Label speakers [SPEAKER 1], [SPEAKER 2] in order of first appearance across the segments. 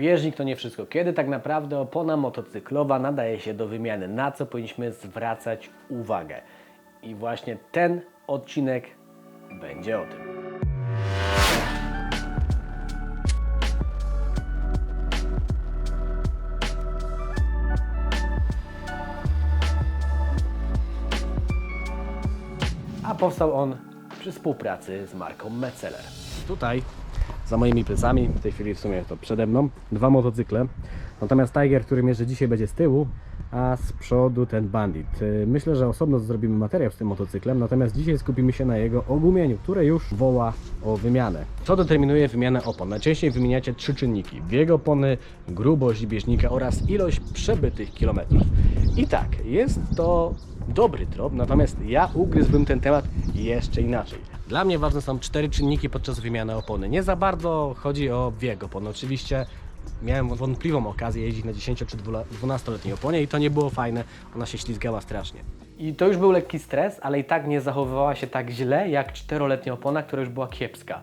[SPEAKER 1] Bieżnik to nie wszystko. Kiedy tak naprawdę opona motocyklowa nadaje się do wymiany? Na co powinniśmy zwracać uwagę? I właśnie ten odcinek będzie o tym. a powstał on przy współpracy z marką Metzeler. Tutaj, za moimi plecami, w tej chwili w sumie to przede mną, dwa motocykle. Natomiast Tiger, który mierzy dzisiaj, będzie z tyłu, a z przodu ten Bandit. Y, Myślę, że osobno zrobimy materiał z tym motocyklem, natomiast dzisiaj skupimy się na jego ogumieniu, które już woła o wymianę. Co determinuje wymianę opon? Najczęściej wymieniacie trzy czynniki. Bieg opony, grubość bieżnika oraz ilość przebytych kilometrów. I tak, jest to dobry trop, natomiast ja ugryzłbym ten temat jeszcze inaczej. Dla mnie ważne są cztery czynniki podczas wymiany opony. Nie za bardzo chodzi o bieg opon. Oczywiście miałem wątpliwą okazję jeździć na 10 czy 12-letniej oponie i to nie było fajne. Ona się ślizgała strasznie. I to już był lekki stres, ale i tak nie zachowywała się tak źle jak czteroletnia opona, która już była kiepska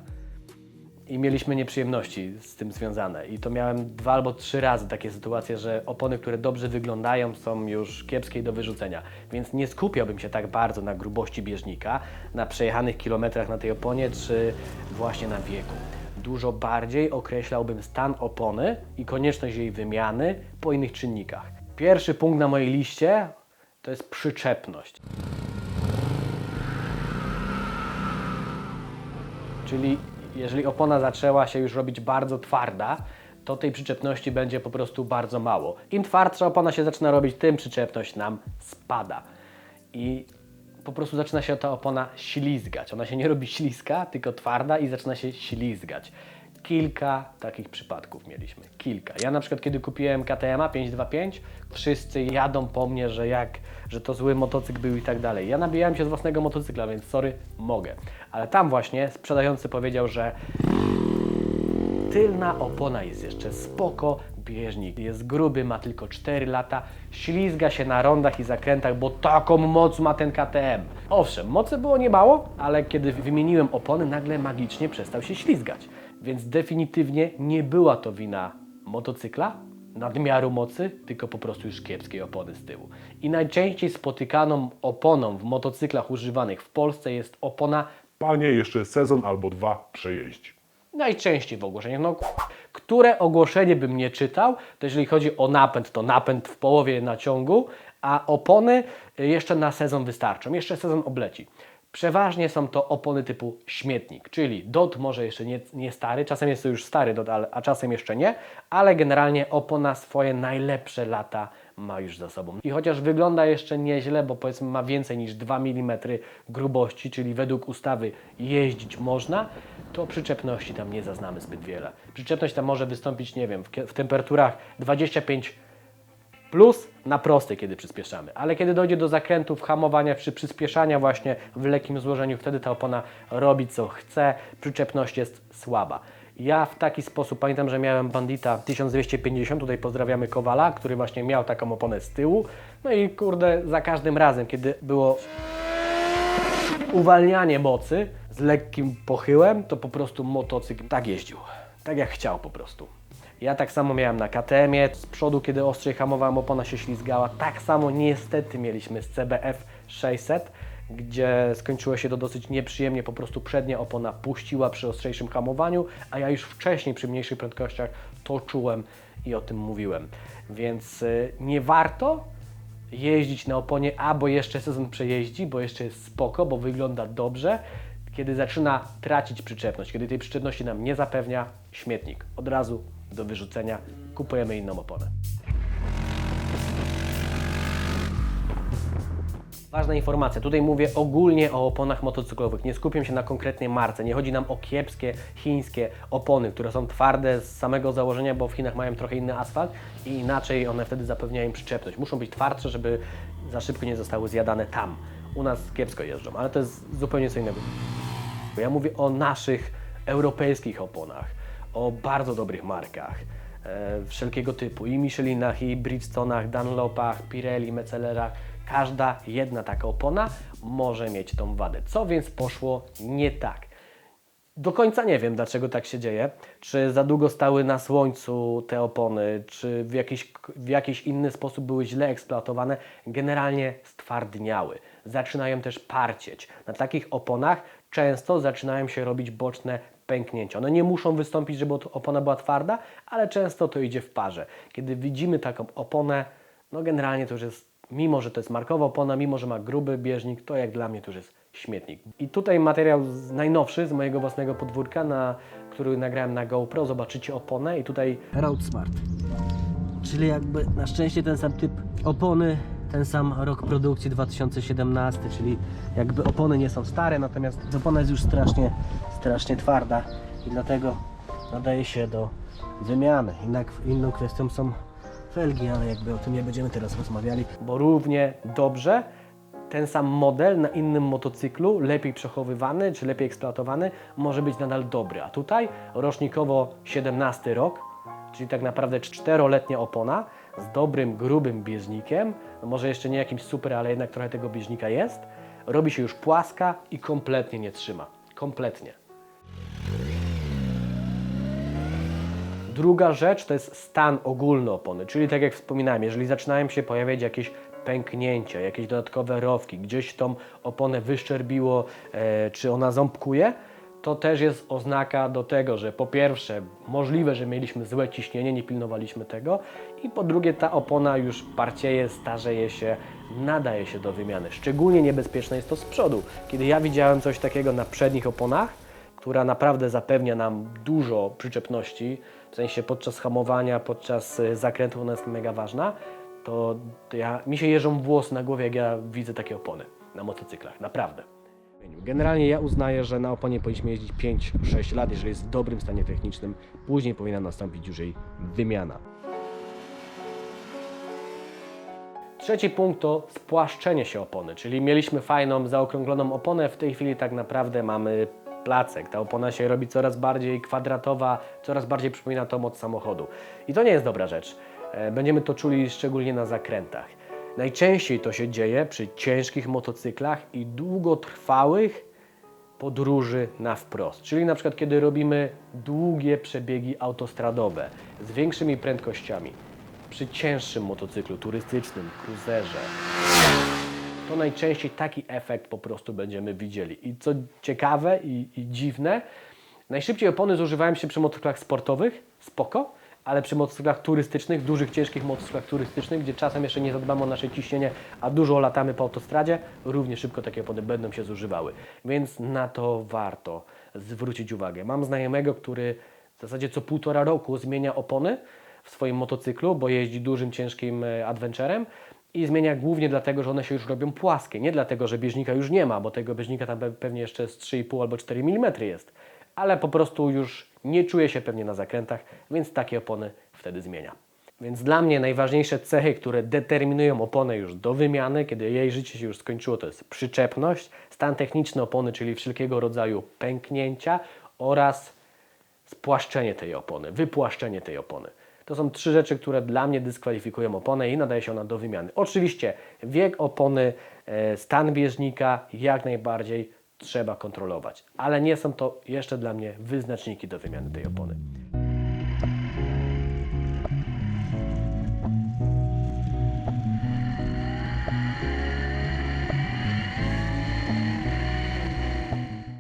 [SPEAKER 1] i mieliśmy nieprzyjemności z tym związane. I to miałem dwa albo trzy razy takie sytuacje, że opony, które dobrze wyglądają, są już kiepskie do wyrzucenia. Więc nie skupiałbym się tak bardzo na grubości bieżnika, na przejechanych kilometrach na tej oponie, czy właśnie na wieku. Dużo bardziej określałbym stan opony i konieczność jej wymiany po innych czynnikach. Pierwszy punkt na mojej liście to jest przyczepność. Czyli jeżeli opona zaczęła się już robić bardzo twarda, to tej przyczepności będzie po prostu bardzo mało. Im twardsza opona się zaczyna robić, tym przyczepność nam spada. I po prostu zaczyna się ta opona ślizgać. Ona się nie robi śliska, tylko twarda i zaczyna się ślizgać. Kilka takich przypadków mieliśmy. Kilka. Ja na przykład, kiedy kupiłem KTM 525, wszyscy jadą po mnie, że jak, że to zły motocykl był i tak dalej. Ja nabijałem się z własnego motocykla, więc sorry, mogę. Ale tam właśnie sprzedający powiedział, że tylna opona jest jeszcze spoko, bieżnik jest gruby, ma tylko 4 lata, ślizga się na rondach i zakrętach, bo taką moc ma ten KTM. Owszem, mocy było niemało, ale kiedy wymieniłem opony, nagle magicznie przestał się ślizgać. Więc definitywnie nie była to wina motocykla, nadmiaru mocy, tylko po prostu już kiepskiej opony z tyłu. I najczęściej spotykaną oponą w motocyklach używanych w Polsce jest opona
[SPEAKER 2] Panie jeszcze sezon albo dwa przejeździ.
[SPEAKER 1] Najczęściej w ogłoszeniach. No, które ogłoszenie bym nie czytał, to jeżeli chodzi o napęd, to napęd w połowie naciągu, a opony jeszcze na sezon wystarczą. Jeszcze sezon obleci. Przeważnie są to opony typu śmietnik, czyli DOT może jeszcze nie, nie stary, czasem jest to już stary DOT, a czasem jeszcze nie, ale generalnie opona swoje najlepsze lata ma już za sobą. I chociaż wygląda jeszcze nieźle, bo powiedzmy ma więcej niż 2 mm grubości, czyli według ustawy jeździć można, to przyczepności tam nie zaznamy zbyt wiele. Przyczepność tam może wystąpić, nie wiem, w, w temperaturach 25 plus na prostej, kiedy przyspieszamy. Ale kiedy dojdzie do zakrętów, hamowania czy przyspieszania właśnie w lekkim złożeniu, wtedy ta opona robi co chce, przyczepność jest słaba. Ja w taki sposób, pamiętam, że miałem Bandita 1250, tutaj pozdrawiamy Kowala, który właśnie miał taką oponę z tyłu. No i kurde, za każdym razem, kiedy było uwalnianie mocy z lekkim pochyłem, to po prostu motocykl tak jeździł. Tak jak chciał po prostu. Ja tak samo miałem na KTM-ie, z przodu kiedy ostrzej hamowałem, opona się ślizgała. Tak samo niestety mieliśmy z CBF 600, gdzie skończyło się to dosyć nieprzyjemnie, po prostu przednia opona puściła przy ostrzejszym hamowaniu, a ja już wcześniej przy mniejszych prędkościach to czułem i o tym mówiłem. Więc y, nie warto jeździć na oponie, a bo jeszcze sezon przejeździ, bo jeszcze jest spoko, bo wygląda dobrze. Kiedy zaczyna tracić przyczepność, kiedy tej przyczepności nam nie zapewnia, śmietnik. Od razu do wyrzucenia kupujemy inną oponę. Ważna informacja, tutaj mówię ogólnie o oponach motocyklowych. Nie skupiam się na konkretnej marce. Nie chodzi nam o kiepskie chińskie opony, które są twarde z samego założenia, bo w Chinach mają trochę inny asfalt i inaczej one wtedy zapewniają przyczepność. Muszą być twardsze, żeby za szybko nie zostały zjadane tam. U nas kiepsko jeżdżą, ale to jest zupełnie co innego. Ja mówię o naszych europejskich oponach, o bardzo dobrych markach e, wszelkiego typu i Michelinach, i Bridgestonach, Dunlopach, Pirelli, Metzelerach. Każda jedna taka opona może mieć tą wadę. Co więc poszło nie tak? Do końca nie wiem, dlaczego tak się dzieje. Czy za długo stały na słońcu te opony, czy w jakiś, w jakiś inny sposób były źle eksploatowane, generalnie stwardniały. Zaczynają też parcieć. Na takich oponach często zaczynają się robić boczne pęknięcia. One nie muszą wystąpić, żeby opona była twarda, ale często to idzie w parze. Kiedy widzimy taką oponę, no generalnie to już jest, mimo że to jest markowa opona, mimo że ma gruby bieżnik, to jak dla mnie to już jest śmietnik. I tutaj materiał najnowszy z mojego własnego podwórka, na, który nagrałem na GoPro, zobaczycie oponę i tutaj Road Smart. Czyli jakby na szczęście ten sam typ opony, ten sam rok produkcji 2017, czyli jakby opony nie są stare, natomiast opona jest już strasznie, strasznie twarda i dlatego nadaje się do wymiany. Innak, inną kwestią są felgi, ale jakby o tym nie będziemy teraz rozmawiali, bo równie dobrze ten sam model na innym motocyklu, lepiej przechowywany czy lepiej eksploatowany, może być nadal dobry. A tutaj rocznikowo 17 rok, czyli tak naprawdę czteroletnia opona z dobrym, grubym bieżnikiem, no może jeszcze nie jakimś super, ale jednak trochę tego bieżnika jest, robi się już płaska i kompletnie nie trzyma. Kompletnie. Druga rzecz to jest stan ogólny opony, czyli tak jak wspominałem, jeżeli zaczynają się pojawiać jakieś pęknięcia, jakieś dodatkowe rowki, gdzieś tą oponę wyszczerbiło, e, czy ona ząbkuje, to też jest oznaka do tego, że po pierwsze możliwe, że mieliśmy złe ciśnienie, nie pilnowaliśmy tego i po drugie ta opona już parcieje, starzeje się, nadaje się do wymiany. Szczególnie niebezpieczne jest to z przodu. Kiedy ja widziałem coś takiego na przednich oponach, która naprawdę zapewnia nam dużo przyczepności, w sensie podczas hamowania, podczas y, zakrętów ona jest mega ważna, to ja, mi się jeżą włosy na głowie, jak ja widzę takie opony na motocyklach, naprawdę. Generalnie ja uznaję, że na oponie powinniśmy jeździć 5-6 lat, jeżeli jest w dobrym stanie technicznym. Później powinna nastąpić już jej wymiana. Trzeci punkt to spłaszczenie się opony, czyli mieliśmy fajną, zaokrągloną oponę, w tej chwili tak naprawdę mamy placek. Ta opona się robi coraz bardziej kwadratowa, coraz bardziej przypomina to moc samochodu. I to nie jest dobra rzecz. E, Będziemy to czuli szczególnie na zakrętach. Najczęściej to się dzieje przy ciężkich motocyklach i długotrwałych podróży na wprost. Czyli na przykład kiedy robimy długie przebiegi autostradowe z większymi prędkościami, przy cięższym motocyklu turystycznym, cruiserze, to najczęściej taki efekt po prostu będziemy widzieli. I co ciekawe i, i dziwne, najszybciej opony zużywają się przy motocyklach sportowych, spoko, ale przy motocyklach turystycznych, dużych, ciężkich motocyklach turystycznych, gdzie czasem jeszcze nie zadbamy o nasze ciśnienie, a dużo latamy po autostradzie, równie szybko takie opony będą się zużywały. Więc na to warto zwrócić uwagę. Mam znajomego, który w zasadzie co półtora roku zmienia opony w swoim motocyklu, bo jeździ dużym, ciężkim e, adventurem i zmienia głównie dlatego, że one się już robią płaskie. Nie dlatego, że bieżnika już nie ma, bo tego bieżnika tam pe- pewnie jeszcze z 3,5 albo 4 mm jest, ale po prostu już nie czuje się pewnie na zakrętach, więc takie opony wtedy zmienia. Więc dla mnie najważniejsze cechy, które determinują oponę już do wymiany, kiedy jej życie się już skończyło, to jest przyczepność, stan techniczny opony, czyli wszelkiego rodzaju pęknięcia oraz spłaszczenie tej opony, wypłaszczenie tej opony. To są trzy rzeczy, które dla mnie dyskwalifikują oponę i nadaje się ona do wymiany. Oczywiście wiek opony, e, stan bieżnika jak najbardziej trzeba kontrolować, ale nie są to jeszcze dla mnie wyznaczniki do wymiany tej opony.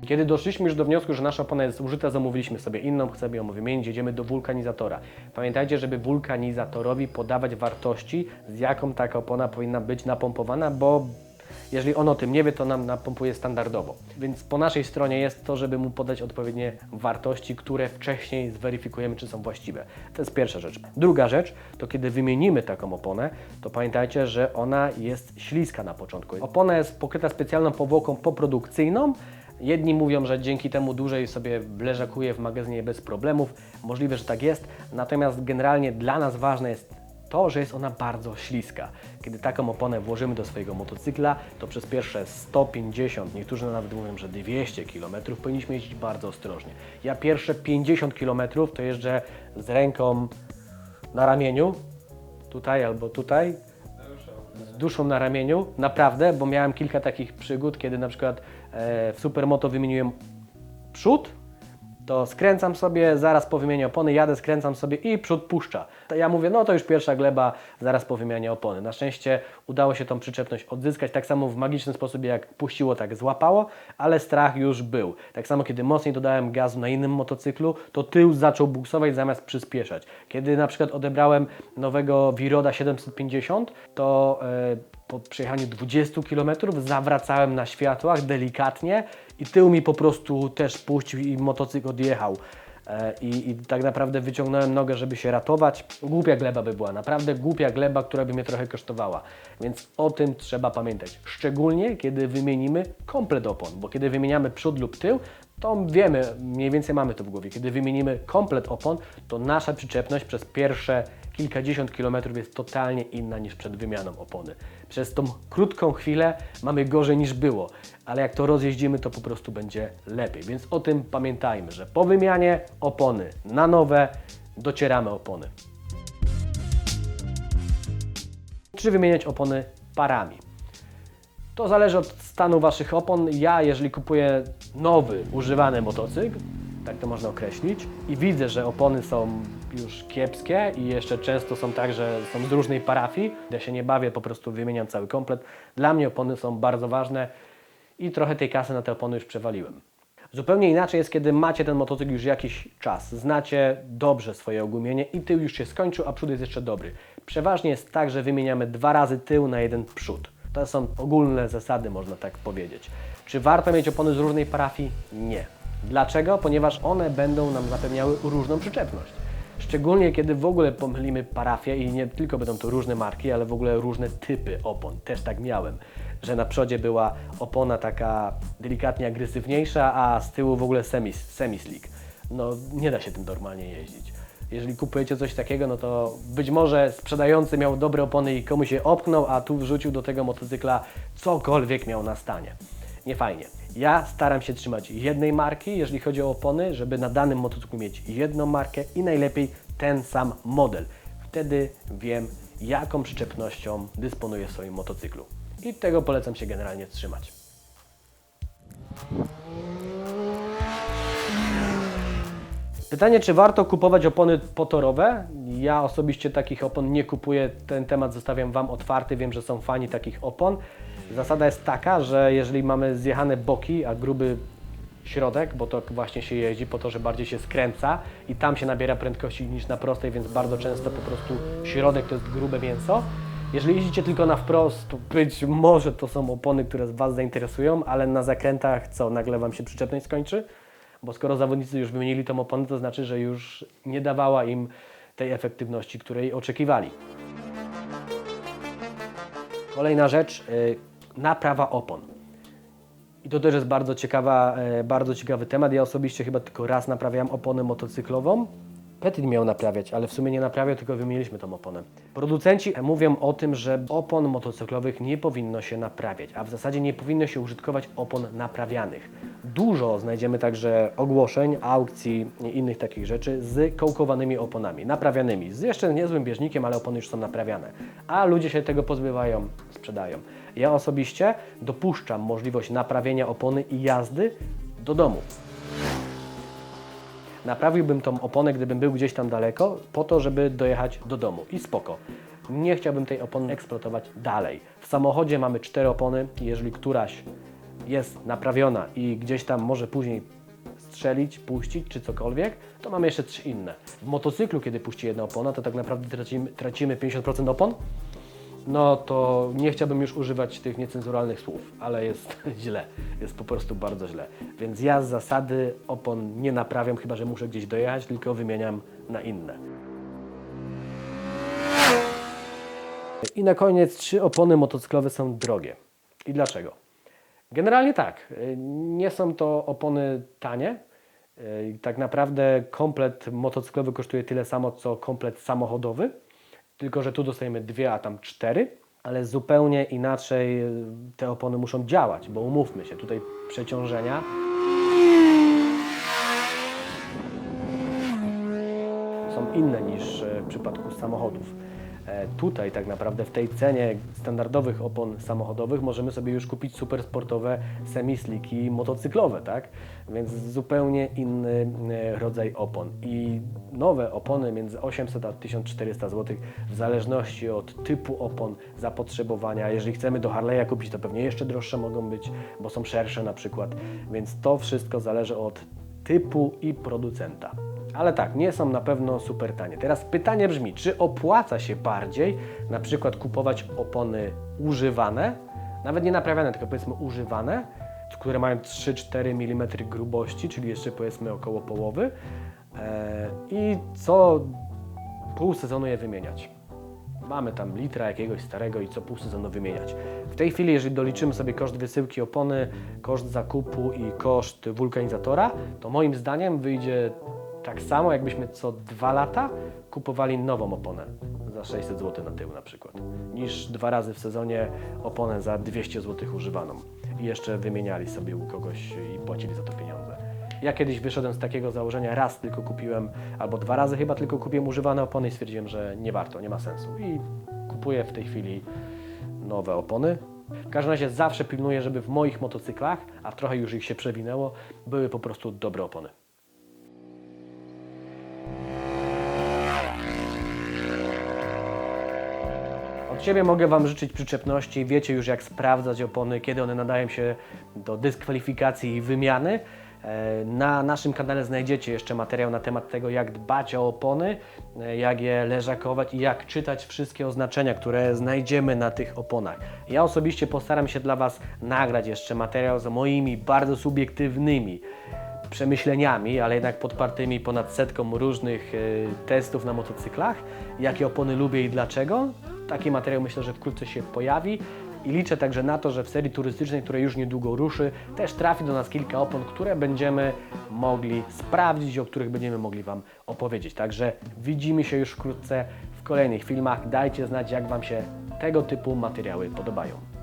[SPEAKER 1] Kiedy doszliśmy już do wniosku, że nasza opona jest zużyta, zamówiliśmy sobie inną, chcemy ją wymienić, jedziemy do wulkanizatora. Pamiętajcie, żeby wulkanizatorowi podawać wartości, z jaką taka opona powinna być napompowana, bo jeżeli on o tym nie wie, to nam napompuje standardowo. Więc po naszej stronie jest to, żeby mu podać odpowiednie wartości, które wcześniej zweryfikujemy, czy są właściwe. To jest pierwsza rzecz. Druga rzecz, to kiedy wymienimy taką oponę, to pamiętajcie, że ona jest śliska na początku. Opona jest pokryta specjalną powłoką poprodukcyjną, Jedni mówią, że dzięki temu dłużej sobie leżakuje w magazynie bez problemów. Możliwe, że tak jest. Natomiast generalnie dla nas ważne jest to, że jest ona bardzo śliska. Kiedy taką oponę włożymy do swojego motocykla, to przez pierwsze 150, niektórzy nawet mówią, że 200 km powinniśmy jeździć bardzo ostrożnie. Ja pierwsze 50 km to jeżdżę z ręką na ramieniu, tutaj albo tutaj, z duszą na ramieniu, naprawdę, bo miałem kilka takich przygód, kiedy na przykład w Supermoto wymieniłem przód, to skręcam sobie, zaraz po wymianie opony jadę, skręcam sobie i przód puszcza. To ja mówię, no to już pierwsza gleba, zaraz po wymianie opony. Na szczęście udało się tą przyczepność odzyskać, tak samo w magiczny sposób jak puściło, tak złapało, ale strach już był. Tak samo kiedy mocniej dodałem gazu na innym motocyklu, to tył zaczął buksować zamiast przyspieszać. Kiedy na przykład odebrałem nowego Viroda 750, to e, po przejechaniu 20 km zawracałem na światłach delikatnie i tył mi po prostu też puścił i motocykl odjechał. E, I, I tak naprawdę wyciągnąłem nogę, żeby się ratować. Głupia gleba by była, naprawdę głupia gleba, która by mnie trochę kosztowała. Więc o tym trzeba pamiętać. Szczególnie kiedy wymienimy komplet opon, bo kiedy wymieniamy przód lub tył, to wiemy, mniej więcej mamy to w głowie. Kiedy wymienimy komplet opon, to nasza przyczepność przez pierwsze kilkadziesiąt kilometrów jest totalnie inna niż przed wymianą opony. Przez tą krótką chwilę mamy gorzej niż było, ale jak to rozjeździmy, to po prostu będzie lepiej. Więc o tym pamiętajmy, że po wymianie opony na nowe docieramy opony. Czy wymieniać opony parami? To zależy od stanu Waszych opon. Ja, jeżeli kupuję nowy, używany motocykl, tak to można określić, i widzę, że opony są już kiepskie i jeszcze często są tak, że są z różnej parafii, ja się nie bawię, po prostu wymieniam cały komplet. Dla mnie opony są bardzo ważne i trochę tej kasy na te opony już przewaliłem. Zupełnie inaczej jest, kiedy macie ten motocykl już jakiś czas, znacie dobrze swoje ogumienie i tył już się skończył, a przód jest jeszcze dobry. Przeważnie jest tak, że wymieniamy dwa razy tył na jeden przód. To są ogólne zasady, można tak powiedzieć. Czy warto mieć opony z różnej parafii? Nie. Dlaczego? Ponieważ one będą nam zapewniały różną przyczepność. Szczególnie kiedy w ogóle pomylimy parafię i nie tylko będą to różne marki, ale w ogóle różne typy opon. Też tak miałem, że na przodzie była opona taka delikatnie agresywniejsza, a z tyłu w ogóle semi, semi-slick. No nie da się tym normalnie jeździć. Jeżeli kupujecie coś takiego, no to być może sprzedający miał dobre opony i komuś je opchnął, a tu wrzucił do tego motocykla cokolwiek miał na stanie. Nie fajnie. Ja staram się trzymać jednej marki, jeżeli chodzi o opony, żeby na danym motocyklu mieć jedną markę i najlepiej ten sam model. Wtedy wiem, jaką przyczepnością dysponuję w swoim motocyklu. I tego polecam się generalnie trzymać. Pytanie, czy warto kupować opony potorowe? Ja osobiście takich opon nie kupuję. Ten temat zostawiam Wam otwarty. Wiem, że są fani takich opon. Zasada jest taka, że jeżeli mamy zjechane boki, a gruby środek, bo to właśnie się jeździ po to, że bardziej się skręca i tam się nabiera prędkości niż na prostej, więc bardzo często po prostu środek to jest grube mięso. Jeżeli jeździcie tylko na wprost, być może to są opony, które Was zainteresują, ale na zakrętach co, nagle Wam się przyczepność skończy? Bo skoro zawodnicy już wymienili tą oponę, to znaczy, że już nie dawała im tej efektywności, której oczekiwali. Kolejna rzecz, y, naprawa opon. I to też jest bardzo, ciekawa, e, bardzo ciekawy temat. Ja osobiście chyba tylko raz naprawiałem oponę motocyklową. Petit miał naprawiać, ale w sumie nie naprawiał, tylko wymieniliśmy tą oponę. Producenci mówią o tym, że opon motocyklowych nie powinno się naprawiać, a w zasadzie nie powinno się użytkować opon naprawianych. Dużo znajdziemy także ogłoszeń, aukcji i innych takich rzeczy z kołkowanymi oponami, naprawianymi, z jeszcze niezłym bieżnikiem, ale opony już są naprawiane. A ludzie się tego pozbywają, sprzedają. Ja osobiście dopuszczam możliwość naprawienia opony i jazdy do domu. Naprawiłbym tą oponę, gdybym był gdzieś tam daleko, po to, żeby dojechać do domu i spoko. Nie chciałbym tej opony eksploatować dalej. W samochodzie mamy cztery opony, jeżeli któraś jest naprawiona i gdzieś tam może później strzelić, puścić czy cokolwiek, to mamy jeszcze trzy inne. W motocyklu, kiedy puści jedna opona, to tak naprawdę tracimy, tracimy 50% opon, no to nie chciałbym już używać tych niecenzuralnych słów, ale jest źle, jest po prostu bardzo źle. Więc ja z zasady opon nie naprawiam, chyba że muszę gdzieś dojechać, tylko wymieniam na inne. I na koniec, czy opony motocyklowe są drogie? I dlaczego? Generalnie tak, nie są to opony tanie. Tak naprawdę komplet motocyklowy kosztuje tyle samo, co komplet samochodowy. Tylko, że tu dostajemy dwie, a tam cztery, ale zupełnie inaczej y, te opony muszą działać, bo umówmy się, tutaj przeciążenia są inne niż e, w przypadku samochodów. E, Tutaj tak naprawdę w tej cenie standardowych opon samochodowych możemy sobie już kupić super sportowe semisliki motocyklowe, tak? Więc zupełnie inny e, rodzaj opon. I nowe opony między 800 a 1400 zł w zależności od typu opon, zapotrzebowania. Jeżeli chcemy do Harley'a kupić, to pewnie jeszcze droższe mogą być, bo są szersze na przykład. Więc to wszystko zależy od typu i producenta. Ale tak, nie są na pewno super tanie. Teraz pytanie brzmi, czy opłaca się bardziej na przykład kupować opony używane, nawet nie naprawiane, tylko powiedzmy używane, które mają 3-4 mm grubości, czyli jeszcze powiedzmy około połowy e, i co pół sezonu je wymieniać. Mamy tam litra jakiegoś starego i co pół sezonu wymieniać. W tej chwili, jeżeli doliczymy sobie koszt wysyłki opony, koszt zakupu i koszt wulkanizatora, to moim zdaniem wyjdzie tak samo, jakbyśmy co dwa lata kupowali nową oponę za 600 zł na tył na przykład, niż dwa razy w sezonie oponę za 200 zł używaną i jeszcze wymieniali sobie u kogoś i płacili za to pieniądze. Ja kiedyś wyszedłem z takiego założenia, raz tylko kupiłem, albo dwa razy chyba tylko kupiłem używane opony i stwierdziłem, że nie warto, nie ma sensu. I kupuję w tej chwili nowe opony. W każdym razie zawsze pilnuję, żeby w moich motocyklach, a trochę już ich się przewinęło, były po prostu dobre opony. Od siebie mogę Wam życzyć przyczepności. Wiecie już, jak sprawdzać opony, kiedy one nadają się do dyskwalifikacji i wymiany. E, Na naszym kanale znajdziecie jeszcze materiał na temat tego, jak dbać o opony, e, jak je leżakować i jak czytać wszystkie oznaczenia, które znajdziemy na tych oponach. Ja osobiście postaram się dla Was nagrać jeszcze materiał z moimi bardzo subiektywnymi przemyśleniami, ale jednak podpartymi ponad setką różnych e, testów na motocyklach, jakie opony lubię i dlaczego. Taki materiał myślę, że wkrótce się pojawi i liczę także na to, że w serii turystycznej, która już niedługo ruszy, też trafi do nas kilka opon, które będziemy mogli sprawdzić i o których będziemy mogli Wam opowiedzieć. Także widzimy się już wkrótce w kolejnych filmach. Dajcie znać, jak Wam się tego typu materiały podobają.